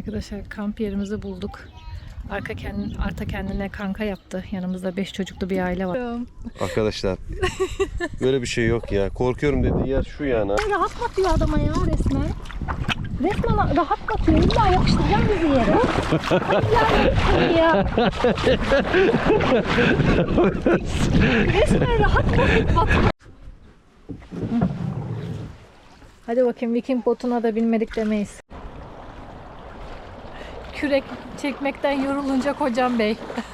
Arkadaşlar kamp yerimizi bulduk. Arka kendin, Arta kendine kanka yaptı. Yanımızda 5 çocuklu bir aile var. Arkadaşlar böyle bir şey yok ya. Korkuyorum dediği yer şu yani. Rahatlatıyor adama ya resmen. Resmen rahatlatıyor. İlla yapıştıracağım bizi yere. Ay ya. resmen rahatlatıyor. Hadi bakayım Viking botuna da binmedik demeyiz. Kürek çekmekten yorulunca kocam bey.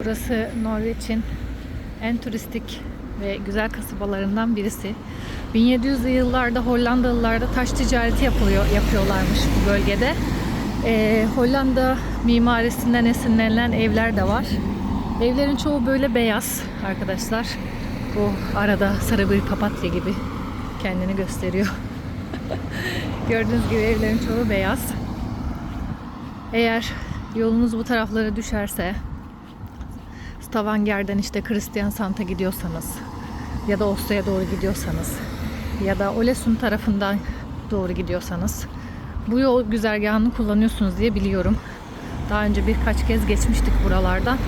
Burası Norveç'in en turistik ve güzel kasabalarından birisi. 1700'lü yıllarda Hollandalılar da taş ticareti yapılıyor, yapıyorlarmış bu bölgede. Ee, Hollanda mimarisinden esinlenilen evler de var. Evlerin çoğu böyle beyaz arkadaşlar. Bu arada sarı bir papatya gibi kendini gösteriyor. Gördüğünüz gibi evlerin çoğu beyaz. Eğer yolunuz bu taraflara düşerse Stavanger'den işte Christian Santa gidiyorsanız ya da Oslo'ya doğru gidiyorsanız ya da Olesund tarafından doğru gidiyorsanız bu yol güzergahını kullanıyorsunuz diye biliyorum. Daha önce birkaç kez geçmiştik buralardan.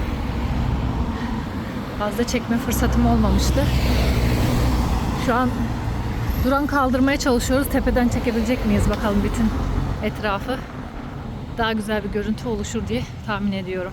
Fazla çekme fırsatım olmamıştı. Şu an duran kaldırmaya çalışıyoruz. Tepeden çekebilecek miyiz bakalım bütün etrafı. Daha güzel bir görüntü oluşur diye tahmin ediyorum.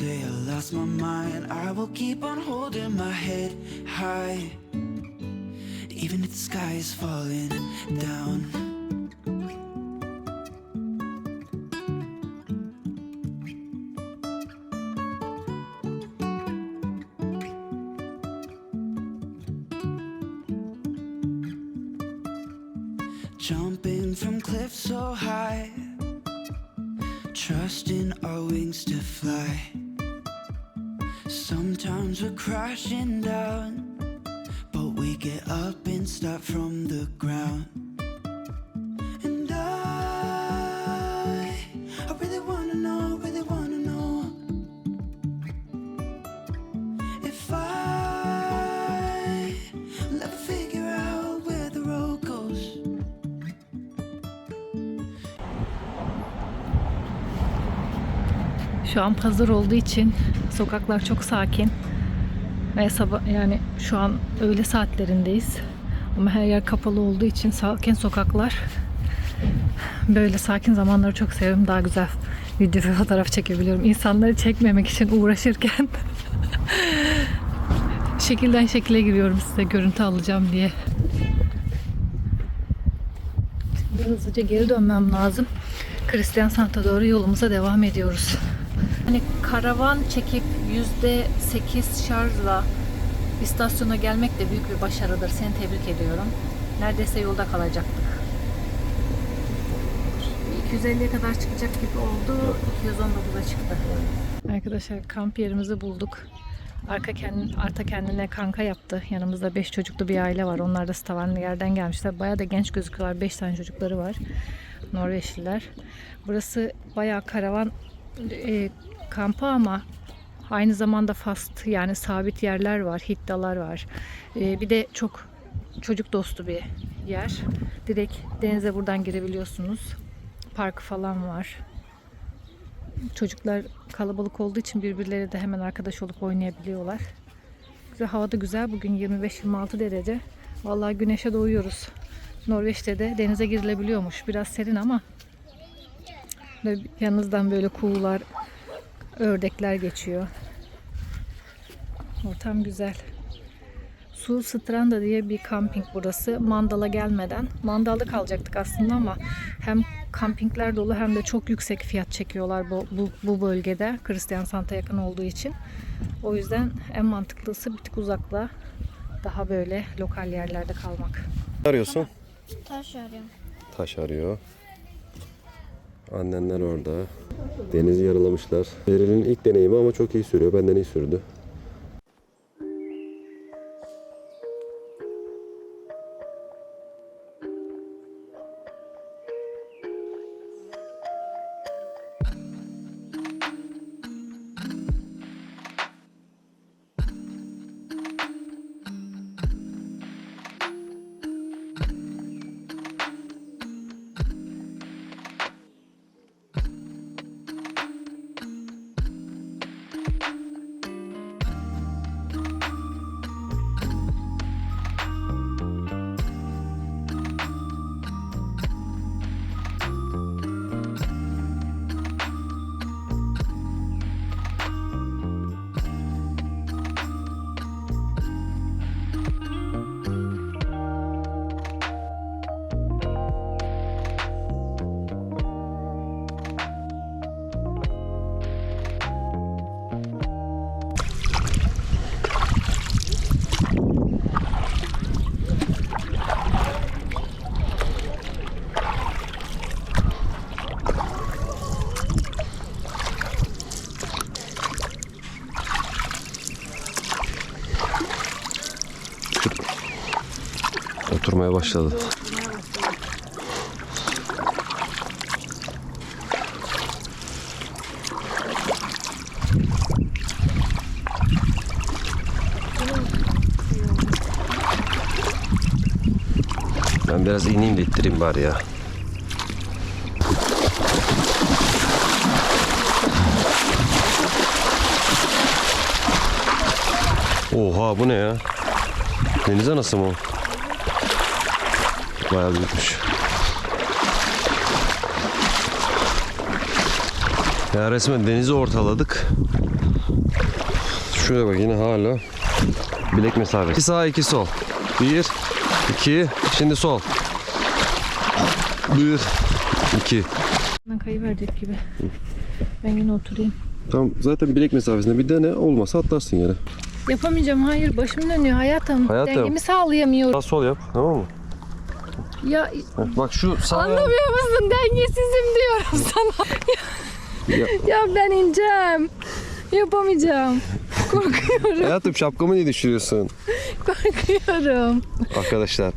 Say I lost my mind, I will keep on holding my head high. Even if the sky is falling down. And start from the ground. And I, I really wanna know, really wanna know if I will ever figure out where the road goes. Şu an pazar olduğu için sokaklar çok sakin. Ve sabah yani şu an öğle saatlerindeyiz. Ama her yer kapalı olduğu için sakin sokaklar. Böyle sakin zamanları çok seviyorum. Daha güzel video ve fotoğraf çekebiliyorum. İnsanları çekmemek için uğraşırken şekilden şekile giriyorum size görüntü alacağım diye. Şimdi hızlıca geri dönmem lazım. Christian Santa doğru yolumuza devam ediyoruz. Hani karavan çekip yüzde sekiz şarjla istasyona gelmek de büyük bir başarıdır. Seni tebrik ediyorum. Neredeyse yolda kalacaktık. 250'ye kadar çıkacak gibi oldu. 219'a çıktı. Arkadaşlar kamp yerimizi bulduk. Arka kendin, Arta kendine kanka yaptı. Yanımızda 5 çocuklu bir aile var. Onlar da Stavanger'den gelmişler. Bayağı da genç gözüküyorlar. 5 tane çocukları var. Norveçliler. Burası bayağı karavan e, kampı ama aynı zamanda fast yani sabit yerler var, hittalar var. E, bir de çok çocuk dostu bir yer. Direkt denize buradan girebiliyorsunuz. Parkı falan var. Çocuklar kalabalık olduğu için birbirleri de hemen arkadaş olup oynayabiliyorlar. Güzel, hava da güzel. Bugün 25-26 derece. Vallahi güneşe doğuyoruz. Norveç'te de denize girilebiliyormuş. Biraz serin ama yanınızdan böyle kuğular, ördekler geçiyor. Ortam güzel. Su Stranda diye bir kamping burası. Mandal'a gelmeden. Mandal'da kalacaktık aslında ama hem kampingler dolu hem de çok yüksek fiyat çekiyorlar bu, bu, bu bölgede. Hristiyan Santa yakın olduğu için. O yüzden en mantıklısı bir tık uzakla daha böyle lokal yerlerde kalmak. Ne arıyorsun? Taş arıyorum. Taş arıyor. Annenler orada. Denizi yaralamışlar. Beril'in ilk deneyimi ama çok iyi sürüyor. Benden iyi sürdü. Başladı. Ben biraz ineyim de ittireyim bari ya. Oha bu ne ya? Deniz anası mı? Bayağı büyükmüş. Ya resmen denizi ortaladık. Şuraya bak yine hala bilek mesafesi. İki sağ iki sol. Bir, iki, şimdi sol. Bir, iki. Ben kayıverecek gibi. Ben yine oturayım. Tam zaten bilek mesafesinde bir dene olmasa atlarsın yere. Yapamayacağım hayır başım dönüyor hayatım. Hayatım. Dengemi sağlayamıyorum. Sağ sol yap tamam mı? Ya Bak şu sağ anlamıyor musun dengesizim diyorum sana. Ya. ya ben ineceğim. Yapamayacağım. Korkuyorum. Hayatım şapkamı niye düşürüyorsun? Korkuyorum. Arkadaşlar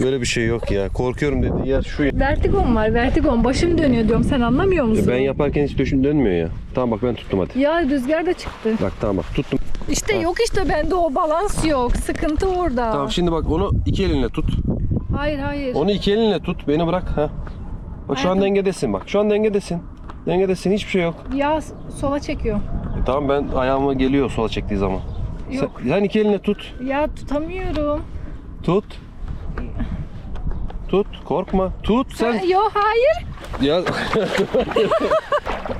böyle bir şey yok ya. Korkuyorum dediği yer şu. Vertigon var vertigon. Başım dönüyor diyorum. Sen anlamıyor musun? Ben yaparken hiç döşüm dönmüyor ya. Tamam bak ben tuttum hadi. Ya rüzgar da çıktı. Bak tamam bak tuttum. İşte yok işte bende o balans yok. Sıkıntı orada. Tamam şimdi bak onu iki elinle tut. Hayır hayır. Onu iki elinle tut. Beni bırak. Ha. Bak şu an dengedesin bak. Şu an dengedesin. Dengedesin hiçbir şey yok. Ya sola çekiyor. E, tamam ben ayağıma geliyor sola çektiği zaman. Yok. Sen, sen iki elinle tut. Ya tutamıyorum. Tut. Tut. Korkma. Tut sen. Yok hayır. Ya.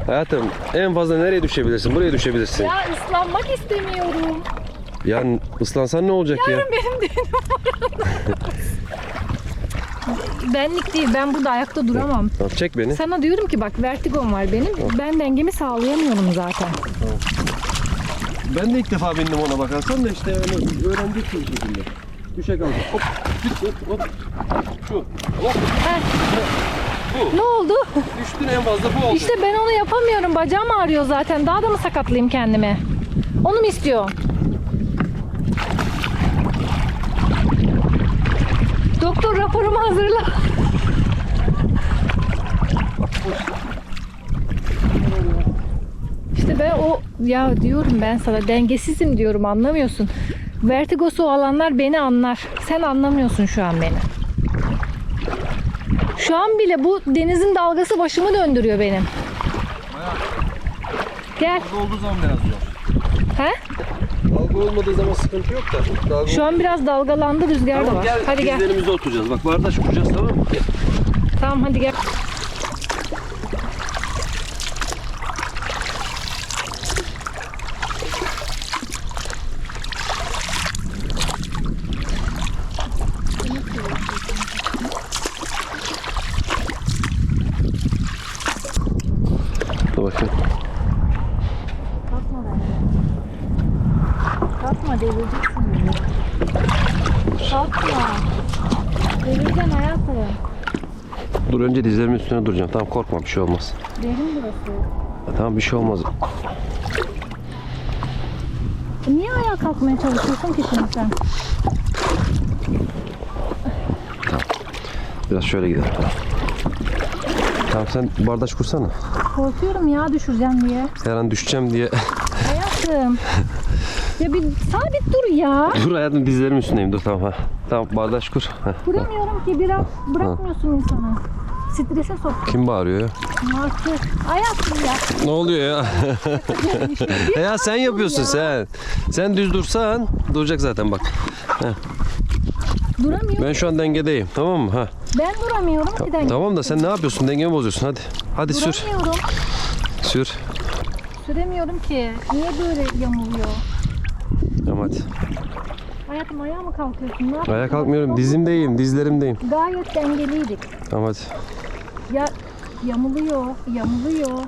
Hayatım en fazla nereye düşebilirsin? Buraya düşebilirsin. Ya ıslanmak istemiyorum. Yani ıslansan ne olacak ya? Benim düğünüm Benlik değil. Ben burada ayakta duramam. Tamam, çek beni. Sana diyorum ki bak vertigon var benim. Ben dengemi sağlayamıyorum zaten. Ben de ilk defa bindim ona bakarsan da işte yani öğrendik bir şekilde. Düşe kaldık. Hop. Hop. Hop. Şu. Hop. Ne oldu? Düştün en fazla bu oldu. İşte ben onu yapamıyorum. Bacağım ağrıyor zaten. Daha da mı sakatlayayım kendimi? Onu mu istiyor? Doktor raporumu hazırla. İşte ben o ya diyorum ben sana dengesizim diyorum anlamıyorsun. Vertigosu olanlar beni anlar. Sen anlamıyorsun şu an beni. Şu an bile bu denizin dalgası başımı döndürüyor benim. Gel. Dalga olduğu zaman biraz zor. He? Dalga olmadığı zaman sıkıntı yok da. Dalga Şu an biraz dalgalandı rüzgar da Tamam, var. gel, Hadi gel. oturacağız. Bak bardaş kuracağız tamam mı? Gel. Tamam hadi gel. Dur bakayım. Kalkma bence. Kalkma devireceksin beni. Kalkma. Devireceksin hayatım. Dur önce dizlerimin üstüne duracağım. Tamam korkma bir şey olmaz. Derin burası. Tamam bir şey olmaz. E Niye ayağa kalkmaya çalışıyorsun ki şimdi sen? Biraz şöyle gidelim. Tamam. Tamam sen bardaş kursana. Korkuyorum ya düşüreceğim diye. Her an düşeceğim diye. Hayatım. ya bir sabit dur ya. dur hayatım dizlerimin üstündeyim. Dur tamam ha. Tamam bardaş kur. Heh. Kuramıyorum ki biraz bırakmıyorsun insanı. Strese sok Kim bağırıyor ya? artık. Hayatım ya. Ne oluyor ya? ya sen yapıyorsun sen. Sen düz dursan duracak zaten bak. Duramıyorum. Ben şu an dengedeyim tamam mı? Ha. Ben duramıyorum ki den. Tamam da sen ne yapıyorsun? Dengemi bozuyorsun hadi. Hadi sür. Duramıyorum. Sür. Süremiyorum ki. Niye böyle yamuluyor? Tamam hadi. Hayatım ayağa mı kalkıyorsun? Ne yapıyorsun? Ayağa kalkmıyorum. Dizimdeyim, dizlerimdeyim. Gayet dengeliydik. Tamam hadi. Ya yamuluyor, yamuluyor.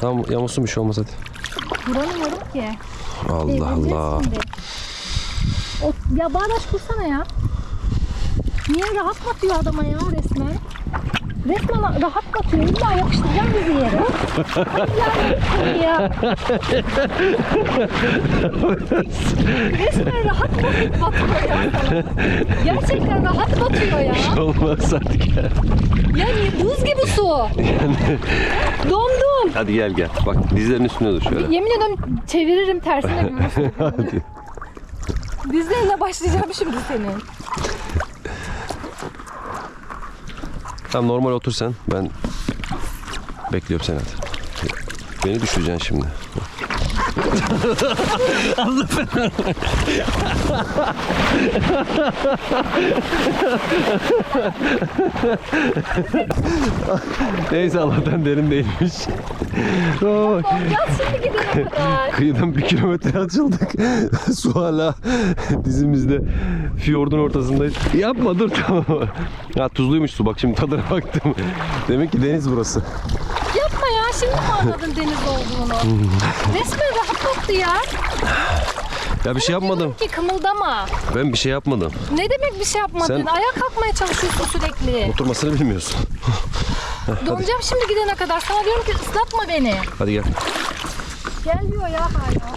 Tamam yamulsun bir şey olmaz hadi. Duramıyorum ki. Allah Devrileceğiz Allah. şimdi. O, ya bağdaş kursana ya. Niye rahat batıyor adama ya resmen? Resmen rahat batıyor. İlla yapıştıracağım bizi yere. Ay ya, resmen rahat batıyor ya. Gerçekten rahat batıyor ya. Olmaz hadi gel. Ya buz gibi su. Dondum. Hadi gel gel. Bak dizlerin üstüne dur şöyle. Yemin ederim çeviririm tersine. Hadi. Dizlerine başlayacağım şimdi senin. Tamam normal otur sen. Ben bekliyorum seni hadi. Beni düşüreceksin şimdi. Neyse Allah'tan derin değilmiş. Oy. Gel şimdi gidelim kadar. Kıyıdan bir kilometre açıldık. Su hala dizimizde. Fiyordun ortasındayız. Yapma dur tamam. Ya tuzluymuş su bak şimdi tadına baktım. Demek ki deniz burası. Şimdi mi anladın deniz olduğunu? Resmen rahatlattı ya. Ya bir şey yapmadım. Diyorum ki kımıldama. Ben bir şey yapmadım. Ne demek bir şey yapmadın? Sen- Ayağa kalkmaya çalışıyorsun sürekli. Oturmasını bilmiyorsun. Donacağım şimdi gidene kadar. Sana diyorum ki ıslatma beni. Hadi gel. Gelmiyor ya hala.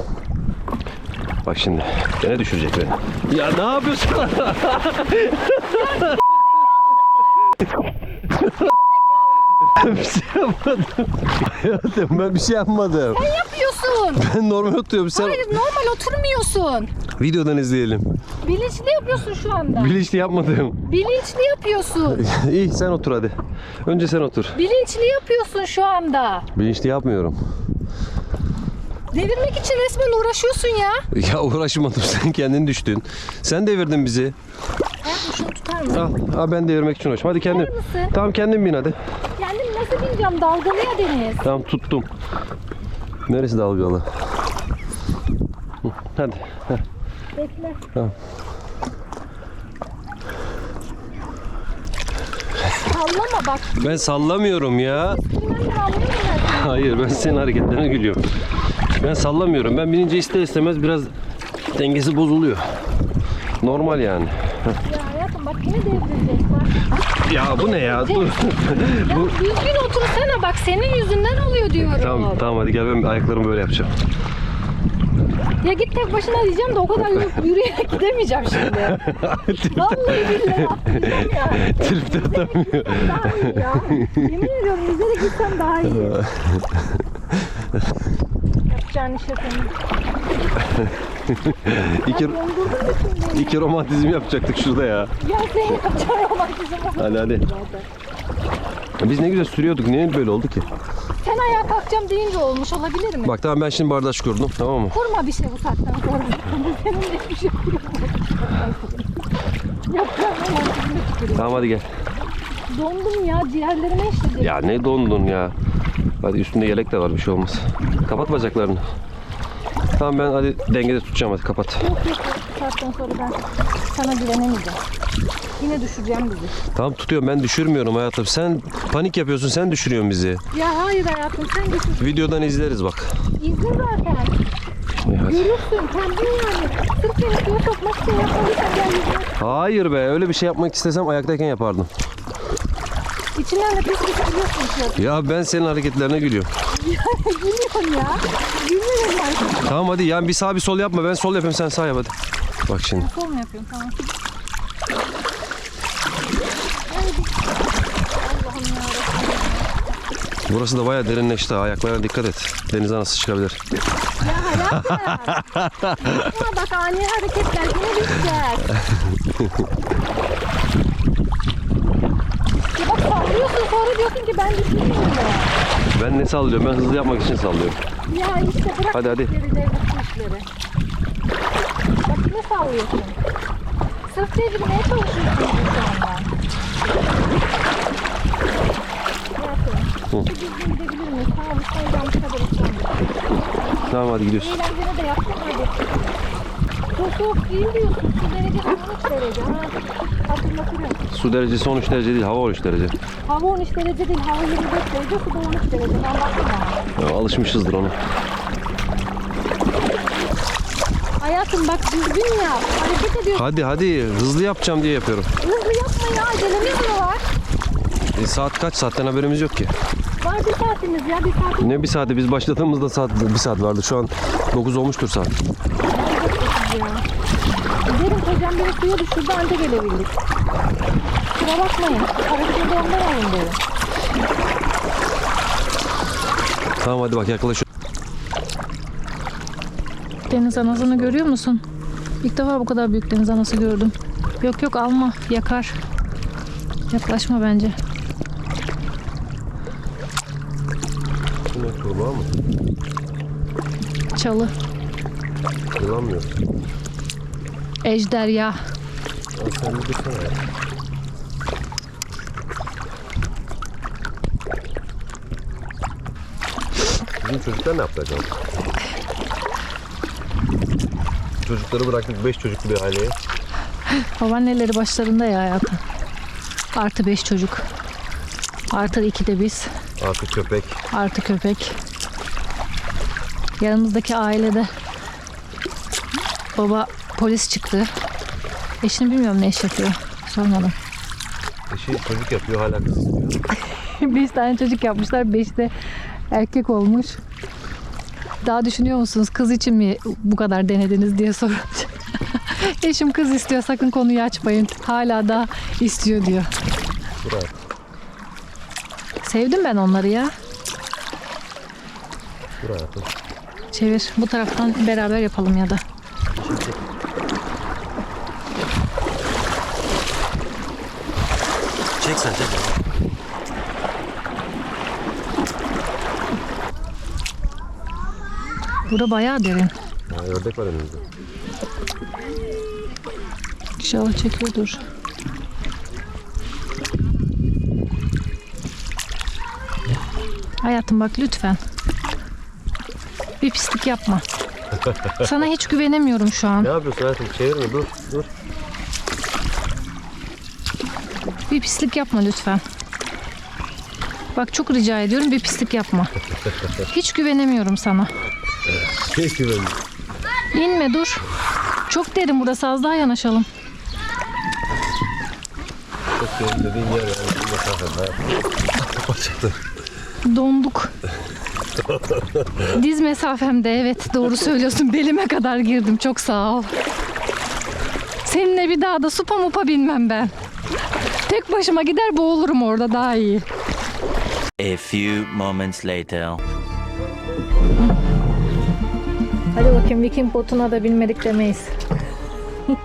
Bak şimdi. Gene düşürecek beni. Ya ne yapıyorsun? bir şey yapmadım. Hayatım ben bir şey yapmadım. Ne yapıyorsun? Ben normal oturuyorum. Sen Hayır normal oturmuyorsun. videodan izleyelim. Bilinçli yapıyorsun şu anda. Bilinçli yapmadım. Bilinçli yapıyorsun. İyi sen otur hadi. Önce sen otur. Bilinçli yapıyorsun şu anda. Bilinçli yapmıyorum. Devirmek için resmen uğraşıyorsun ya. Ya uğraşmadım sen kendin düştün. Sen devirdin bizi. Hayatım şunu tutar mısın? Al, al ben devirmek için uğraştım. Hadi kendin. Tutar mısın? Tamam kendin bin hadi. Nasıl bineceğim? Dalgalı ya deniz. Tamam tuttum. Neresi dalgalı? Hadi. heh. Bekle. Tamam. Sallama bak. Ben sallamıyorum ya. Hayır ben senin hareketlerine gülüyorum. Ben sallamıyorum. Ben binince ister istemez biraz dengesi bozuluyor. Normal yani. Ya hayatım bak yine devrilecek bak. Ya bu ne ya? Dur. Ya düzgün otursana bak senin yüzünden oluyor diyorum. tamam tamam hadi gel ben ayaklarımı böyle yapacağım. Ya git tek başına diyeceğim de o kadar yürü- yürüyerek gidemeyeceğim şimdi. Vallahi billahi atlayacağım ya. Tripte atamıyor. Daha iyi ya. Yemin ediyorum yüzerek gitsem daha iyi. İşe senin. iki, iki romantizm yapacaktık şurada ya. Ya senin yapacağın romantizm. Hadi hadi. Biz ne güzel sürüyorduk. Niye böyle oldu ki? Sen ayağa kalkacağım deyince olmuş olabilir mi? Bak tamam ben şimdi bardaş kurdum. Tamam mı? Kurma bir şey bu saatten sonra. Senin de hiçbir şey yok. Yapacağım romantizme tükürüyorum. Tamam hadi gel. Dondum ya ciğerlerime işledi. Ya ne dondun ya. Hadi üstünde yelek de var bir şey olmaz. Kapat bacaklarını. Tamam ben hadi dengede tutacağım hadi kapat. Yok yok saatten sonra ben sana güvenemeyeceğim. Yine düşüreceğim bizi. Tamam tutuyorum ben düşürmüyorum hayatım. Sen panik yapıyorsun sen düşürüyorsun bizi. Ya hayır hayatım sen düşür. Videodan izleriz bak. İzle zaten. İyi, hadi. Görürsün kendin yani. Sırf seni suya sokmak için yapmadıysan gel yüzüne. Hayır be öyle bir şey yapmak istesem ayaktayken yapardım. İçinden de pis pis biliyorsun şu Ya ben senin hareketlerine gülüyorum. Gülüyorum ya. Gülmüyorum ben. Tamam hadi yani bir sağ bir sol yapma ben sol yapayım sen sağ yap hadi. Bak şimdi. Sol mu yapıyorum tamam. Burası da bayağı derinleşti. Ayaklarına dikkat et. Deniz anası çıkabilir. Ya hayatım. Ama bak ani hareketler yine düşeceğiz. Ya sallıyorsun sonra diyorsun ki ben düşmeyeyim mi? Ben ne sallıyorum? Ben hızlı yapmak için sallıyorum. Ya işte bırak Hadi, hadi. işleri devlet işleri. Bak ne sallıyorsun? Sırf devirmeye çalışıyorsun şu anda. Hı. Bir düzgün gidebilir miyiz? Tamam işte yanlış kadar İstanbul. Tamam hadi gidiyoruz. Eğlencene de yaptın hadi. Çok soğuk değil diyorsun. Su derecesi 13 derece. Ha, hatırlatırım. Su derecesi 13 derece değil, hava 13 derece. Hava 13 derece değil. Hava 24 derece. Su da 13 derece. Ben baktım. Ya, alışmışızdır ona. Hayatım bak düzgün yap. Hareket ediyorsun. Hadi hadi hızlı yapacağım diye yapıyorum. Hızlı yapma ya. Acelemiz mi var? E, saat kaç? Saatten haberimiz yok ki. Var bir saatimiz ya. Bir saatimiz Ne bir saati? Biz başladığımızda saat bir saat vardı. Şu an 9 olmuştur saat. ya. Derim kocam beni suya düşürdü anca gelebildik. Kusura bakmayın. Hareketi ondan alın derim. Tamam hadi bak yaklaş. Deniz anasını görüyor musun? İlk defa bu kadar büyük deniz anası gördüm. Yok yok alma yakar. Yaklaşma bence. Ne kurbağa mı? Çalı. Kullanmıyor. Ejderya. Sen bir dursana ya. Bizim çocuklar ne yaptı acaba? Çocukları bıraktık 5 çocuklu bir aileye. Babaanneleri başlarında ya hayatım. Artı beş çocuk. Artı iki de biz. Artık köpek. Artı köpek. Yanımızdaki ailede baba polis çıktı. Eşini bilmiyorum ne iş yapıyor. Sormadım. Eşi çocuk yapıyor hala kız istiyor. Beş tane çocuk yapmışlar. Beş de erkek olmuş. Daha düşünüyor musunuz kız için mi bu kadar denediniz diye sorunca. Eşim kız istiyor sakın konuyu açmayın. Hala da istiyor diyor. Buraya. Sevdim ben onları ya. Buraya. Çevir. Bu taraftan beraber yapalım ya da. Burada bayağı derin. Ha, ördek var önümüzde. İnşallah çekiyordur. Hayatım bak lütfen. Bir pislik yapma. Sana hiç güvenemiyorum şu an. Ne yapıyorsun hayatım? Çevirme dur dur. Bir pislik yapma lütfen. Bak çok rica ediyorum bir pislik yapma. Hiç güvenemiyorum sana. Peki ben. İnme dur. Çok derin burası az daha yanaşalım. Çok senin dediğin yer yani. Mesafede. Donduk. Diz mesafemde evet doğru söylüyorsun. Belime kadar girdim. Çok sağ ol. Seninle bir daha da supa mupa binmem ben. Tek başıma gider boğulurum orada daha iyi. A few moments later. Hadi bakayım Viking botuna da binmedik demeyiz.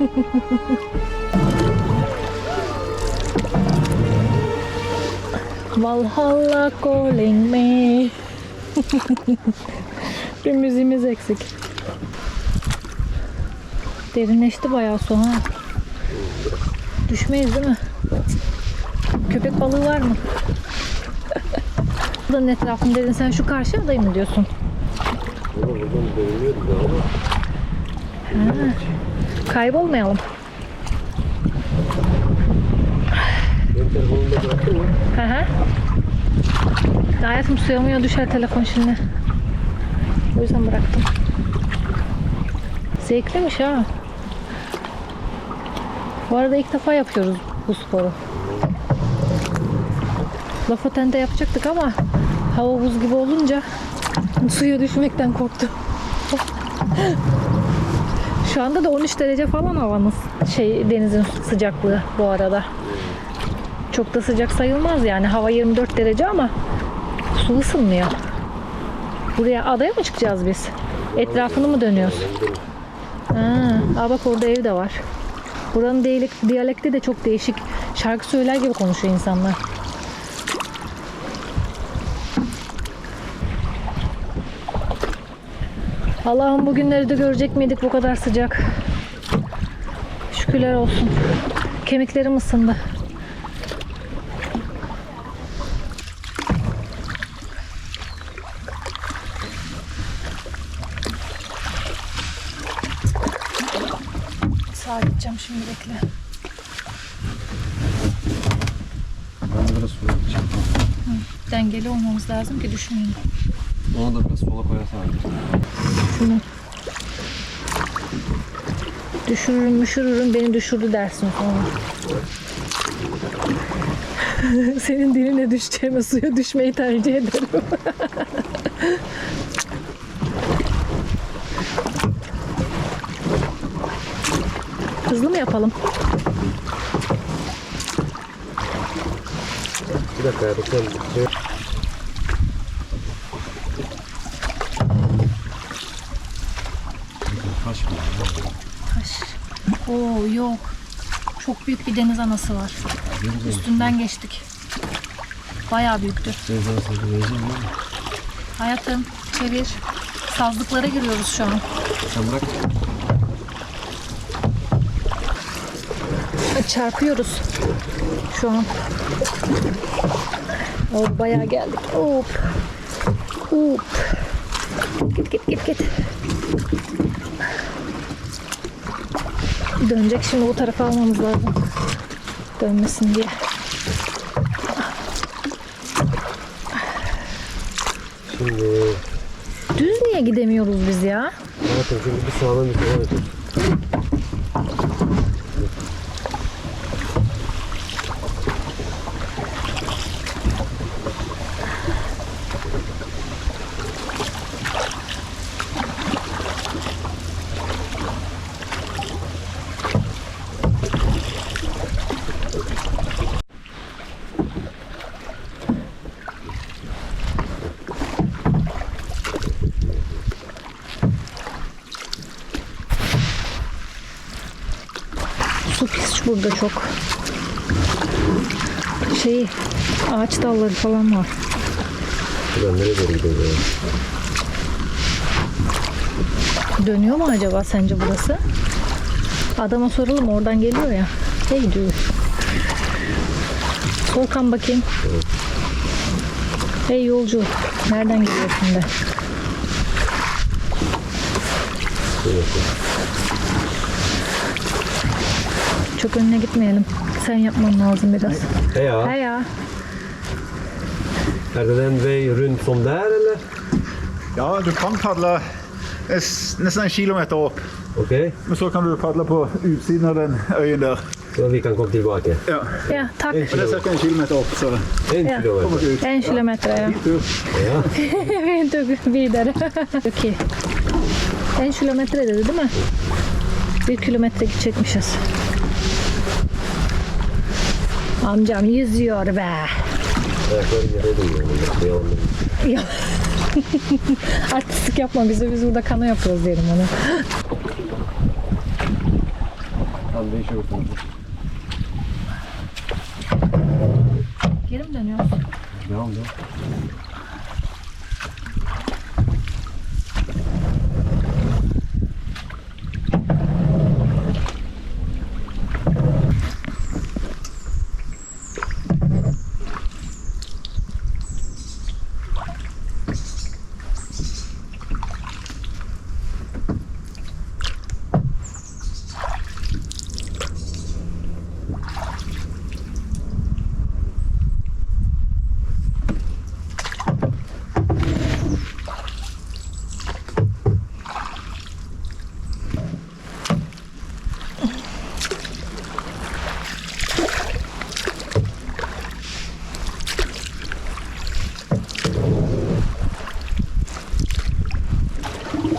Valhalla calling me. Bir müziğimiz eksik. Derinleşti bayağı su ha. Düşmeyiz değil mi? Köpek balığı var mı? Buranın etrafında dedin sen şu karşı adayı mı diyorsun? Kaybolmayalım. Hı hı. Hayatım suyamıyor düşer telefon şimdi. O yüzden bıraktım. Zevkliymiş ha. Bu arada ilk defa yapıyoruz bu sporu. Lafotende yapacaktık ama hava buz gibi olunca suya düşmekten korktum. Şu anda da 13 derece falan havanız. Şey denizin sıcaklığı bu arada. Çok da sıcak sayılmaz yani. Hava 24 derece ama su ısınmıyor. Buraya adaya mı çıkacağız biz? Etrafını mı dönüyoruz? Ha, aa bak orada ev de var. Buranın diyalek- diyalekti de çok değişik. Şarkı söyler gibi konuşuyor insanlar. Allah'ım bugünleri de görecek miydik bu kadar sıcak? Şükürler olsun. Kemiklerim ısındı. Sağa gideceğim şimdi bekle. Ben biraz sola gideceğim. Dengeli olmamız lazım ki düşmeyelim. Onu da biraz sola koyarsan abi. Şunu. Düşürürüm düşürürüm beni düşürdü dersin sonra. Senin diline düşeceğime suya düşmeyi tercih ederim. Hızlı mı yapalım? Bir dakika ya sen şey... Taş mı? Taş. Oo yok. Çok büyük bir deniz anası var. Üstünden geçtik. Bayağı büyüktü. Vereceğim mi? Hayatım çevir. Sazlıklara giriyoruz şu an. Sen bırak. Çarpıyoruz şu an. Oh, bayağı geldik. Hop. Hop. Git git git git. Dönecek şimdi bu tarafa almamız lazım. Dönmesin diye. Şimdi... Düz niye gidemiyoruz biz ya? Hayatım şimdi bir sağdan bir sola yapalım. Su pis burada çok. Şey ağaç dalları falan var. Buradan nereye doğru gidiyoruz ya? Dönüyor mu acaba sence burası? Adama soralım oradan geliyor ya. Ne gidiyor? Volkan bakayım. Hey yolcu. Nereden gidiyorsun be? Çok önüne gitmeyelim. Sen yapman lazım biraz. He ya. He ya. Är det den väg runt som där eller? Ja, du kan paddla es- nästan en kilometer upp. Okej. Men så kan du paddla på utsidan av den ön där. Så vi kan komma tillbaka. Ja. Ja, tack. Och det är cirka en kilometer upp så En Ja. kilometer. En kilometre ja. Ja. Vi tog vidare. Okey. En kilometre dedi değil mi? Bir kilometre gidecekmişiz. Amcam yüzüyor be. Ayaklarım yere değiyor. Ya. Ya. Artistlik yapma bize biz burada kano yapıyoruz diyelim ona. Tam değişiyor bakalım. Geri mi dönüyoruz? Devam devam.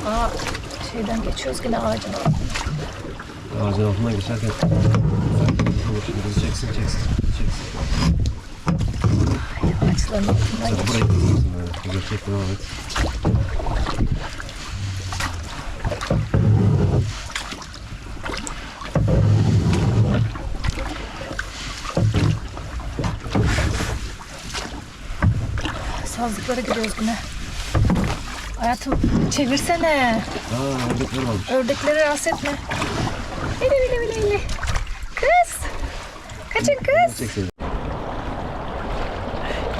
Aa, şeyden geçiyoruz yine ağacın altından. Ağacın altından geçerken. Dur şimdi bizi çeksin çeksin. Çeksin. Ağaçların altından Sen geçiyoruz. burayı kızmasın böyle. Güzel çek devam et. Sazlıklara gidiyoruz yine. Hayatım çevirsene. Aa ördekler varmış. Ördekleri rahatsız etme. Bile bile bile bile. Kız. Kaçın kız.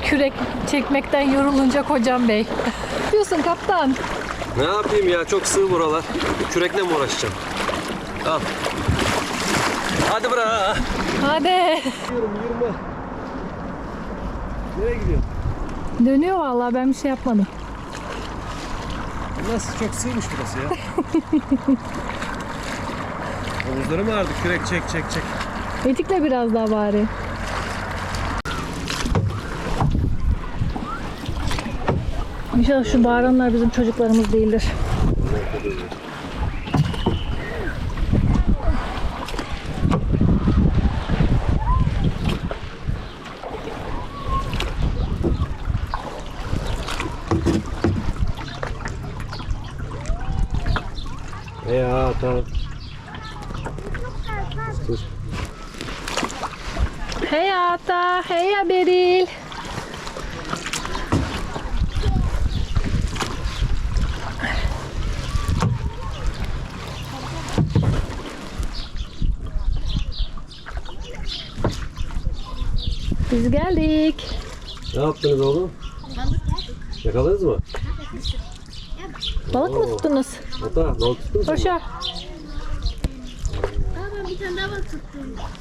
Kürek çekmekten yorulunca kocam bey. Diyorsun kaptan? Ne yapayım ya çok sığ buralar. Kürekle mi uğraşacağım? Al. Hadi bırak. Hadi. Yürüme yürüme. Nereye gidiyorsun? Dönüyor vallahi ben bir şey yapmadım. Nasıl çok sığmış burası ya. Omuzlarım ağrıdı. Kürek çek çek çek. Etikle biraz daha bari. İnşallah şu bağıranlar bizim çocuklarımız değildir. Tamam. Dur. Hey Ata, hey Beril. Biz geldik. Ne yaptınız oğlum? Yakaladınız mı? Balık mı tuttunuz? Ata balık tuttunuz mu? Koşa. Aa ben bir tane daha balık tuttum.